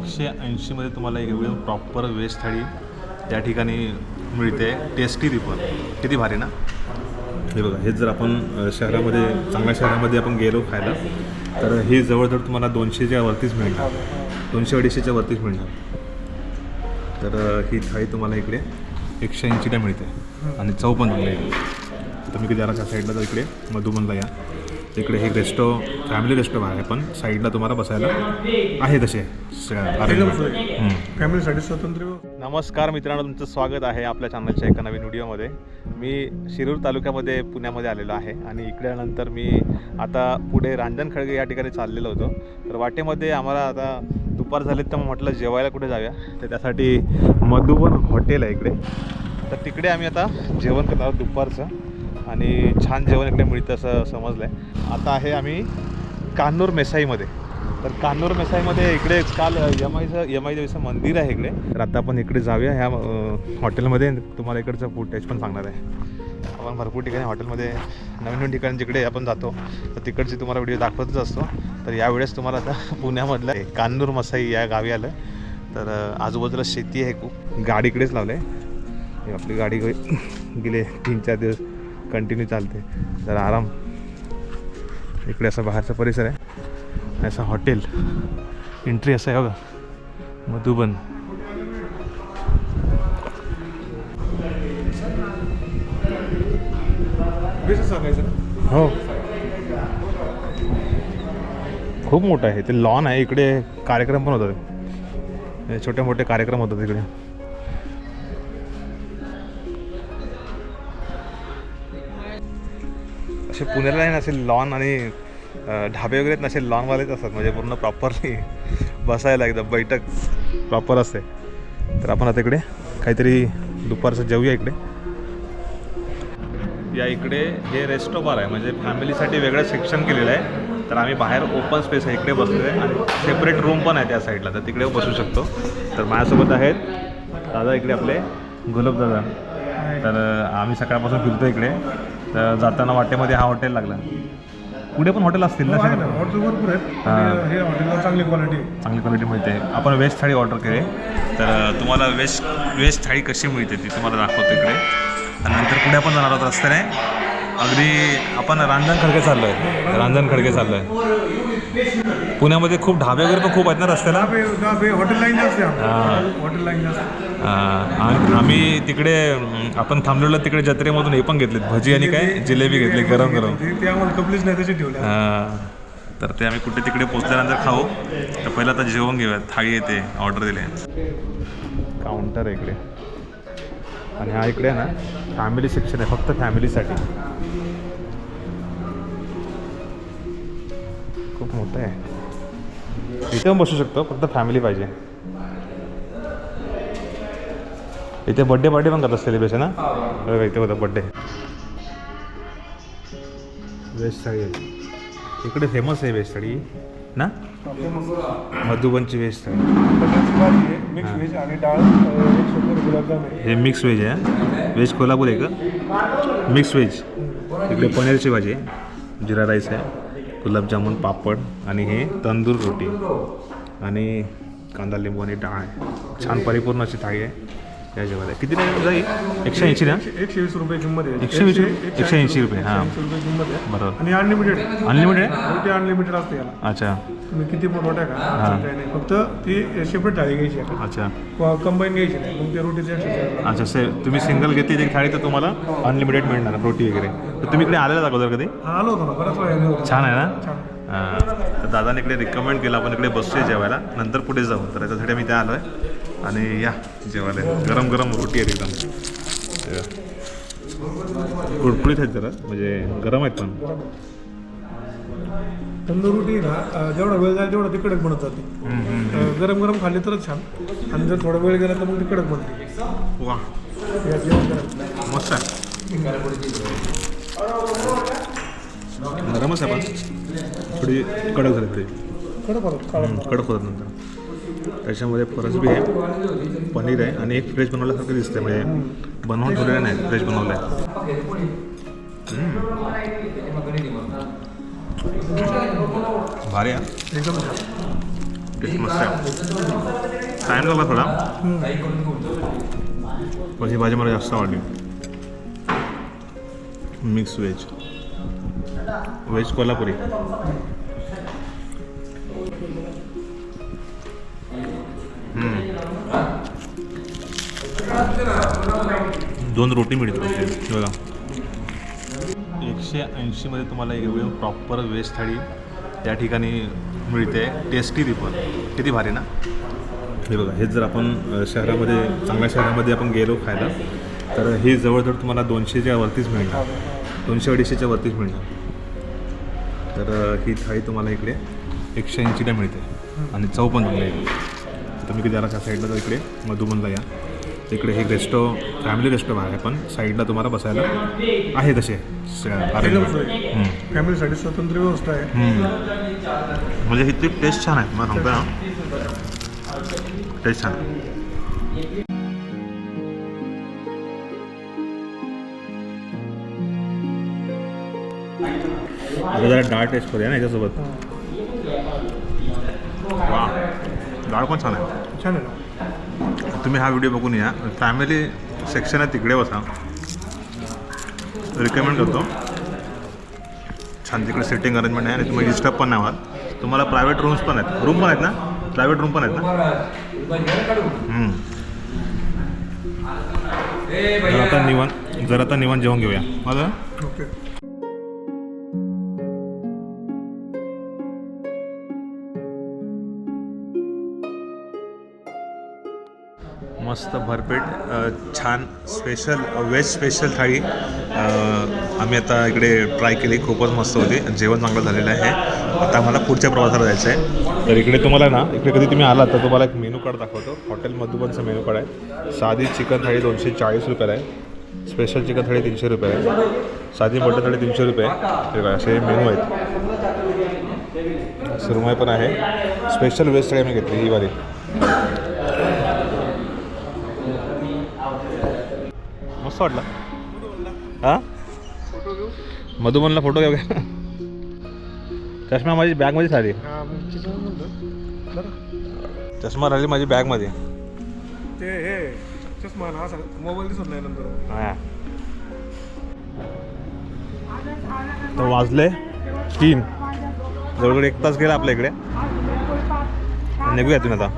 एकशे ऐंशीमध्ये तुम्हाला एकदम प्रॉपर वेज थाळी त्या ठिकाणी मिळते. टेस्टी ती पण. किती भारी ना? हे बघा हेच जर आपण शहरामध्ये चांगल्या शहरामध्ये आपण गेलो खायला तर हे जवळजवळ तुम्हाला दोनशेच्या वरतीच मिळणार. दोनशे अडीचशेच्या वरतीच मिळणार. तर ही थाळी तुम्हाला इकडे एकशे ऐंशीला मिळते. आणि चव पण चांगली तुम्ही कधी आला साईडला तर इकडे मधुबनला या. इकडे हे रेस्टो फॅमिली रेस्टो आहे पण साईडला तुम्हाला बसायला आहे तसे. फॅमिलीसाठी स्वतंत्र नमस्कार मित्रांनो तुमचं स्वागत आहे आपल्या चॅनलच्या एका नवीन व्हिडिओमध्ये मी शिरूर तालुक्यामध्ये पुण्यामध्ये आलेलो आहे आणि इकडे नंतर मी आता पुढे रांजण खळगे या ठिकाणी चाललेलो होतो. तर वाटेमध्ये आम्हाला आता दुपार झाले तर म्हटलं जेवायला कुठे जाऊया? तर त्यासाठी मधुबन हॉटेल आहे इकडे. तर तिकडे आम्ही आता जेवण करत आहोत दुपारचं. आणि छान जेवण इकडे मिळतं असं समजलं आहे आता आहे आम्ही कान्नूर मेसाईमध्ये. तर कान्नूर मेसाईमध्ये इकडे काल यमाईचं यमाई देवीचं मंदिर आहे इकडे. तर आता आपण इकडे जाऊया. ह्या हॉटेलमध्ये तुम्हाला इकडचं फूड टेस्ट पण सांगणार आहे. आपण भरपूर ठिकाणी हॉटेलमध्ये नवीन नवीन ठिकाणी जिकडे आपण जातो तर तिकडची तुम्हाला व्हिडिओ दाखवतच असतो. तर यावेळेस तुम्हाला आता पुण्यामधलं कान्नूर मसाई या गावी आलं. तर आजूबाजूला शेती आहे खूप. गाडी इकडेच लावलं आहे आपली गाडी गेले तीन चार दिवस. कंटिन्यू चालते. तर आराम. इकडे असा बाहेरचा परिसर आहे. असं हॉटेल एंट्री असं आहे बघा. मधुबन. हो. खूप मोठं आहे. ते लॉन आहे. इकडे कार्यक्रम पण होतात. छोटे मोठे कार्यक्रम होतात इकडे. असे पुण्याला नाही असे लॉन आणि ढाबे वगैरे आहेत असे लॉनवालेच असतात. म्हणजे पूर्ण प्रॉपरली बसायला एकदम बैठक प्रॉपर असते. तर आपण आता इकडे काहीतरी दुपारचं जेवूया इकडे. या इकडे हे रेस्टो बार आहे. म्हणजे फॅमिलीसाठी वेगळं सेक्शन केलेलं आहे. तर आम्ही बाहेर ओपन स्पेस आहे. इकडे बसलो आहे आणि सेपरेट रूम पण आहे त्या साईडला तर तिकडे बसू शकतो. तर माझ्यासोबत आहेत दादा इकडे आपले. गुलाब दादा तर आम्ही सकाळपासून फिरतो इकडे. तर जाताना वाटेमध्ये हा हॉटेल लागला. पुढे पण हॉटेल असतील ना? ना. हॉटेल भरपूर आहेत. हा. हे हॉटेलला चांगली क्वालिटी चांगली क्वालिटी मिळते. आपण व्हेज थाळी ऑर्डर केली. तर तुम्हाला व्हेज व्हेज थाळी कशी मिळते ती तुम्हाला दाखवतो इकडे. आणि नंतर पुढे आपण जाणार आहोत रस्त्याने. अगदी आपण रांजण खडके चाललो आहे रांजण खडके चाललो आहे पुण्यामध्ये खूप ढाबे वगैरे पण खूप आहेत ना रस्त्याला? हॉटेल लाईन जास्त हा. हॉटेल लाईन जास्त आणि आम्ही तिकडे आपण थांबलेलो तिकडे जत्रेमधून हे पण घेतलेत भजी आणि काय? जिलेबी. घेतली गरम गरम. ते ते आम्हाला कपलीच नाही तशी ठेवले तर ते आम्ही कुठे तिकडे पोचल्यानंतर खाऊ. तर पहिलं आता जेवण घेऊया थाळी येते ऑर्डर दिले काउंटर आहे इकडे. आणि हा इकडे ना फॅमिली सेक्शन आहे फक्त फॅमिलीसाठी खूप मोठं आहे. इथे पण बसू शकतो फक्त फॅमिली पाहिजे. इथे बड्डे पार्टी पण करतात सेलिब्रेशन ना बघा इथे होतं बड्डे वेज थाळी. इकडे फेमस आहे वेज थाळी ना? मधुबनची वेज थाळी. आणि डाळ हे मिक्स व्हेज आहे व्हेज कोल्हापूर आहे का? मिक्स व्हेज इकडे पनीरची भाजी आहे जिरा राईस आहे. गुलाबजामुन पापड आणि हे तंदूर रोटी आणि कांदा लिंबू आणि डाळ. छान परिपूर्ण अशी थाळी आहे. या जेवायला किती नाही जाईल एकशे ऐंशी ना? एकशे वीस रुपये किंमत आहे. एकशे वीस? एकशे ऐंशी रुपये, हां. एकशे रुपये किंमत आहे. बरोबर. आणि अनलिमिटेड अनलिमिटेड रोटी अनलिमिटेड असते याला. अच्छा. तुम्ही किती पण रोट्या खा असं काही नाही. फक्त ती सेपरेट थाळी घ्यायची आहे. अच्छा. कंबाईन घ्यायची नाही. मग ते रोटीचे चार्ज अच्छा से तुम्ही सिंगल घेतली एक थाळी तर तुम्हाला अनलिमिटेड मिळणार रोटी वगैरे. तर तुम्ही इकडे आलेला अगोदर कधी? हा आलो होतो ना. बराच वेळा येणे होतो छान आहे ना? हां. तर दादाने इकडे रिकमेंड केलं. आपण इकडे बसतोय जेवायला. नंतर पुढे जाऊ. तर याच्यासाठी आम्ही त्या आलो आहे आणि या. जेवायला गरम गरम रोटी आहेत एकदम. कुरकुरीत आहेत जरा म्हणजे गरम आहेत पण. तंदूर रोटी ना जेवढा वेळ जाईल तेवढा ती. कडक बनत जाते गरम गरम खाल्ली तरच छान. आणि जर थोडा वेळ गेला तर मग ती कडक बनते. वा. मस्त आहे. गरमच आहे पण थोडी कडक झाली थोडी. कडक होतं काढून हम्म, कडक होतात नंतर. त्याच्यामध्ये फरसबी आहे पनीर आहे आणि एक फ्रेश बनवल्यासारखं दिसतं म्हणजे बनवून ठेवलेलं नाही फ्रेश बनवलं आहे भारी आहे. एकदम छान मस्त आहे. टाईम लागला थोडा. पण ही भाजी मला जास्त आवडली. Mix veg veg Kolhapuri. दोन रोटी मिळते हे बघा. एकशे ऐंशीमध्ये तुम्हाला एकदम प्रॉपर व्हेज थाळी त्या ठिकाणी मिळते. टेस्टी ती पण. किती भारी ना? हे बघा हेच जर आपण शहरामध्ये चांगल्या शहरामध्ये आपण गेलो खायला तर हे जवळजवळ तुम्हाला दोनशेच्या वरतीच मिळणार. दोनशे अडीचशेच्या वरतीच मिळणार. तर ही थाळी तुम्हाला इकडे एकशे ऐंशीला मिळते. आणि चव पण चांगली आहे. तुम्ही कधी आला त्या साईडला तर इकडे मधुबनला या. इकडे हे रेस्टो फॅमिली रेस्टो आहे पण साईडला तुम्हाला बसायला आहे तसे. फॅमिलीसाठी स्वतंत्र व्यवस्था आहे. म्हणजे हिची टेस्ट छान आहे मला सांगतो ना टेस्ट छान आहे. आता जरा डाळ टेस्ट करूया ना याच्यासोबत. वा डाळ पण छान आहे. छान आहे तुम्ही हा व्हिडिओ बघून या. फॅमिली सेक्शन आहे तिकडे बसा. रिकमेंड करतो. छान तिकडे सिटिंग अरेंजमेंट आहे आणि तुम्ही डिस्टर्ब पण नाही आहात तुम्हाला प्रायव्हेट रूम्स पण आहेत. रूम पण आहेत ना? प्रायव्हेट रूम पण आहेत ना. जर आता निवान जर आता निवान जेवण घेऊया. माझं? ओके मस्त भरपेट छान स्पेशल व्हेज स्पेशल थाळी. आम्ही आता इकडे ट्राय केली खूपच मस्त होती. जेवण चांगलं झालेलं आहे. आता आम्हाला पुढच्या प्रवासाला जायचं आहे तर इकडे तुम्हाला ना इकडे कधी तुम्ही आलात तर तुम्हाला एक मेनू कार्ड दाखवतो. हॉटेल मधुबनचं मेनू कार्ड आहे. साधी चिकन थाळी दोनशे चाळीस रुपयाला आहे. स्पेशल चिकन थाळी तीनशे रुपये आहे. साधी मटन थाळी तीनशे रुपये आहे. असे मेनू आहेत. सुरमय पण आहे. स्पेशल व्हेज थाळी आम्ही घेतली ही वारी मस्त वाटलं हां मधुबनला फोटो घेऊ का? चष्मा माझी हा म्हणलं बरं. चष्मा राहिली माझी बॅगमध्ये ते हे चष्मा ना असा मोबाईल दिसत नाही नंतर. हां. तर वाजले तीन. जवळजवळ एक तास गेला आपल्या इकडे. निघूया तुम्ही आता.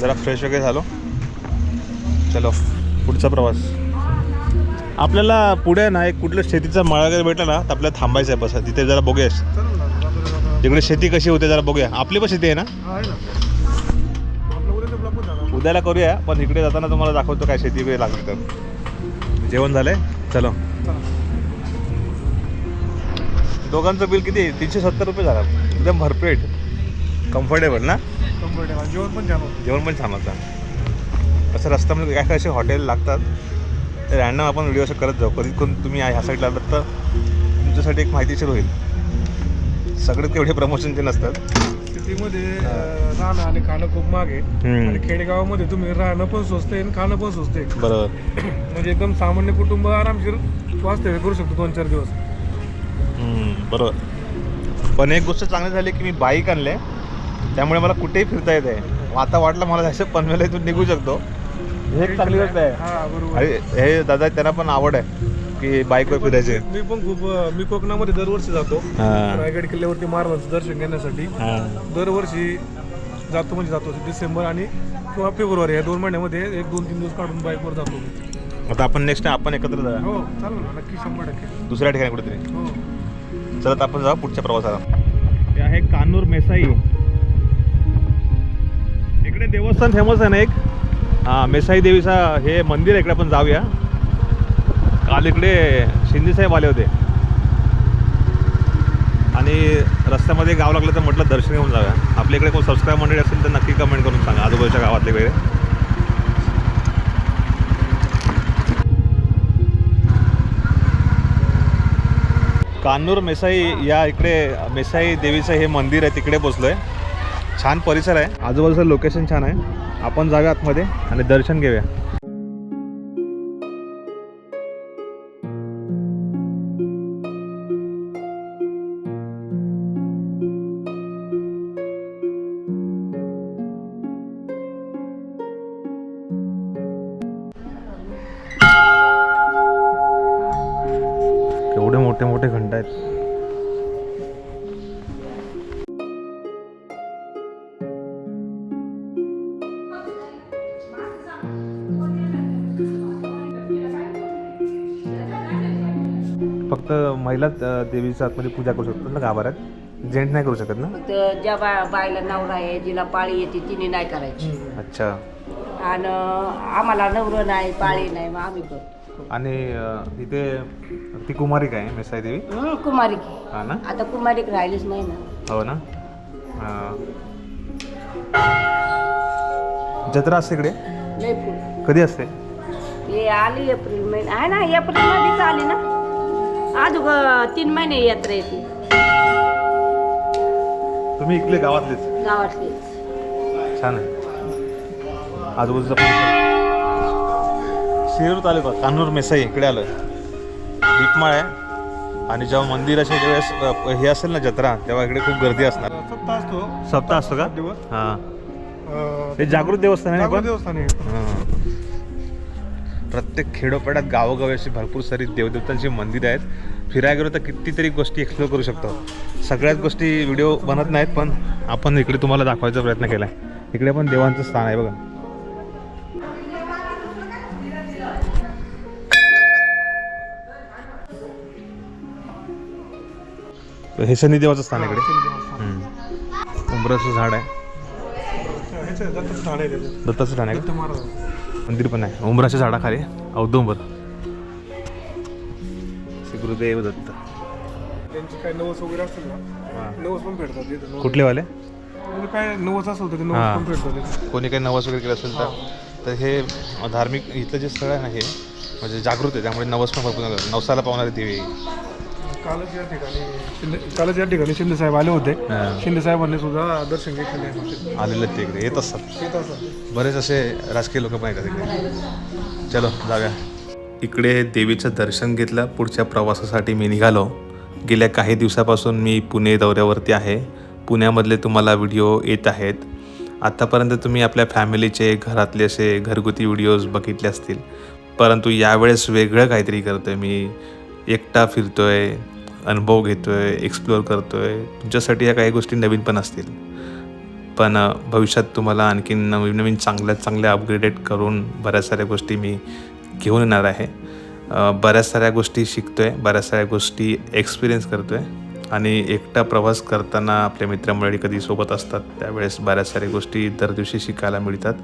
जरा फ्रेश वगैरे झालो. चलो. पुढचा प्रवास. आपल्याला पुढे ना एक कुठलं शेतीचा मळा वगैरे भेटला ना तर आपल्याला थांबायचं आहे बस. तिथे जरा बघूया चल ना बाजूला बाजूला. तिकडे शेती कशी होते जरा बघूया. आपली पण शेती आहे ना? उद्याला करूया पण इकडे जाताना तुम्हाला दाखवतो काय शेती वगैरे लागली तर. जेवण झालंय? चलो. दोघांचं बिल किती? तीनशे सत्तर रुपये झाला. एकदम भरपेट. कम्फर्टेबल ना? कम्फर्टेबल जेवण पण छान जेवण पण छान होतं. असं रस्त्यामध्ये काय काय असे हॉटेल लागतात ते रॅन्डम आपण व्हिडिओ असं करत जाऊ. कधी कोण तुम्ही ह्या साईडला आलात तर तुमच्यासाठी एक माहितीशीर होईल. सगळे तेवढे प्रमोशनचे नसतात. सिटीमध्ये राहणं आणि खाणं खूप आहे. हम्म. आणि खेडेगावामध्ये तुम्ही राहणं पण स्वस्त आहे आणि खाणं पण स्वस्त आहे. बरोबर. म्हणजे एकदम सामान्य कुटुंब आरामशीर वास्तव्य करू शकतो दोन चार दिवस. बरोबर. पण एक गोष्ट चांगली झाली की मी बाईक आणले त्यामुळे मला कुठेही फिरता येते आता वाटलं मला जायचं पनवेला इथून निघू शकतो. ही एक चांगली गोष्ट आहे. हा बरोबर. आणि हे दादा त्यांना पण आवड आहे की बाईकवर फिरायचे मी पण खूप अं, मी कोकणामध्ये दरवर्षी जातो. हां. रायगड किल्ल्यावरती महाराजांचं दर्शन घेण्यासाठी. हां. दरवर्षी जातो म्हणजे जातो डिसेंबर आणि किंवा फेब्रुवारी या दोन महिन्यामध्ये एक दोन तीन दिवस काढून बाईकवर जातो मी. आता आपण नेक्स्ट आपण एकत्र जाऊया. हो चालेल ना नक्की शंभर टक्के. दुसऱ्या ठिकाणी कुठेतरी. हो. चला आपण जाऊ पुढच्या प्रवासाला. हे आहे कानूर मेसाई. इकडे देवस्थान फेमस आहे ना एक? हां मेसाई देवीचा हे मंदिर आहे इकडे आपण जाऊया. काल इकडे शिंदेसाहेब आले होते. आणि रस्त्यामध्ये गाव लागलं तर म्हटलं दर्शन घेऊन जाऊया. आपल्या इकडे कोण सबस्क्राईब मंडळी असेल तर नक्की कमेंट करून सांगा आजूबाजूच्या गावातले वगैरे. कान्नूर मेसाई या इकडे मेसाई देवीचं हे मंदिर आहे तिकडे पोचलोय. छान परिसर आहे. आजूबाजूचं लोकेशन छान आहे. आपण जाऊया आतमध्ये आणि दर्शन घेऊया. फक्त महिलाच देवीच्या आतमध्ये पूजा करू शकतात ना गाभाऱ्यात? जेंट्स नाही करू शकत ना? फक्त ज्या बा बायला नवरा आहे जिला पाळी येते तिने नाही करायची. अच्छा. आणि आम्हाला नवरं नाही पाळी नाही मग आम्ही करतो. आणि अं, इथे ती कुमारिक आहे मेसाई देवी? हं, कुमारिक. हा ना? आता कुमारिक राहिलीच नाही ना. हो ना? हा. जत्रा असते इकडे? लय फुल. कधी असते? हे आली एप्रिल महिना. आहे ना एप्रिल मध्येच आली ना? अं, तीन महिने यात्रा येते तुम्ही इकडे गावातलेच? गावातले छान आहे. आजूबाजूचा परिसर शिरूर तालुका कान्नूर मेसाई इकडे आलं दीपमाळ आहे. आणि जेव्हा मंदिराच्या वेळेस अ, हे असेल ना जत्रा तेव्हा इकडे खूप गर्दी असणार. सप्ताह असतो. सप्ताह असतो का? दिवस. हां. अं, हे जागृत देवस्थान आहे ना जागृत पण? देवस्थान आहे हां. प्रत्येक खेडोपाड्यात गावोगावी अशी भरपूर सारी देवदेवतांची मंदिर आहेत. फिरायला गेलो तर कितीतरी गोष्टी एक्सप्लोर करू शकतो. सगळ्याच गोष्टी व्हिडिओ बनत नाहीत पण आपण इकडे तुम्हाला दाखवायचा प्रयत्न केला आहे इकडे पण देवांचं स्थान आहे बघा. हे शनी देवाचं स्थान आहे इकडे. उंबराचं झाड आहे. दत्ताचं झाड आहे. दत्ताचं दत्त महाराज मंदिर पण आहे. उंबराच्या झाडाखाली. औदुंबर श्री गुरुदेव दत्त. त्यांचे काय नवस वगैरे ना? नवस पण भेटतात कुठले म्हणजे काय नवस असं होतं ते. नवस पण भेटतात तिथे. कोणी काही नवस वगैरे केलं असेल तर तर हे धार्मिक इथलं जे स्थळ आहे ना हे म्हणजे जागृत आहे. त्यामुळे नवस पण भरपूर. नवसाला पावणारी देवी आहे. कालच या ठिकाणी शिंदे कालच या ठिकाणी शिंदे साहेब आले होते. हा. शिंदे साहेबांनी सुद्धा दर्शन घेतलेले आहे. आलेले आहेत ते इकडे. येत असतात. येत असं बरेच असे राजकीय लोक पण येतात इकडे. चलो जाऊया. इकडे देवीचं दर्शन घेतलं. पुढच्या प्रवासासाठी मी निघालो. गेल्या काही दिवसापासून मी पुणे दौऱ्यावरती आहे. पुण्यामधले तुम्हाला व्हिडिओ येत आहेत. आत्तापर्यंत तुम्ही आपल्या फॅमिलीचे घरातले असे घरगुती व्हिडिओज बघितले असतील. परंतु यावेळेस वेगळं काहीतरी करतो आहे मी. एकटा फिरतो आहे अनुभव घेतो आहे एक्सप्लोअर करतो आहे तुमच्यासाठी या काही गोष्टी नवीन पण असतील. पण भविष्यात तुम्हाला आणखीन नवीन नवीन चांगल्या चांगल्या अपग्रेडेड करून बऱ्याच साऱ्या गोष्टी मी घेऊन येणार आहे. बऱ्याच साऱ्या गोष्टी शिकतो आहे बऱ्याच साऱ्या गोष्टी एक्सपिरियन्स करतो आहे आणि एकटा प्रवास करताना आपल्या मित्रमंडळी कधी सोबत असतात त्यावेळेस बऱ्याच साऱ्या गोष्टी दर दिवशी शिकायला मिळतात.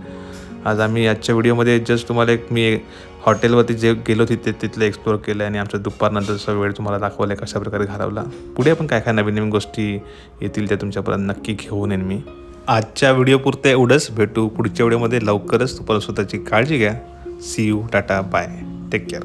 आज आम्ही आजच्या व्हिडिओमध्ये जस्ट तुम्हाला एक मी हॉटेलवरती जे गेलो तिथे तिथलं एक्सप्लोअर केलं आणि आमच्या दुपारनंतरचा वेळ तुम्हाला दाखवला आहे कशा प्रकारे घालवला. पुढे पण काय काय नवीन नवीन गोष्टी येतील त्या तुमच्यापर्यंत नक्की घेऊन येईन मी. आजच्या व्हिडिओपुरते एवढंच. भेटू पुढच्या व्हिडिओमध्ये लवकरच. तुम्हाला स्वतःची काळजी घ्या. See you tata bye take care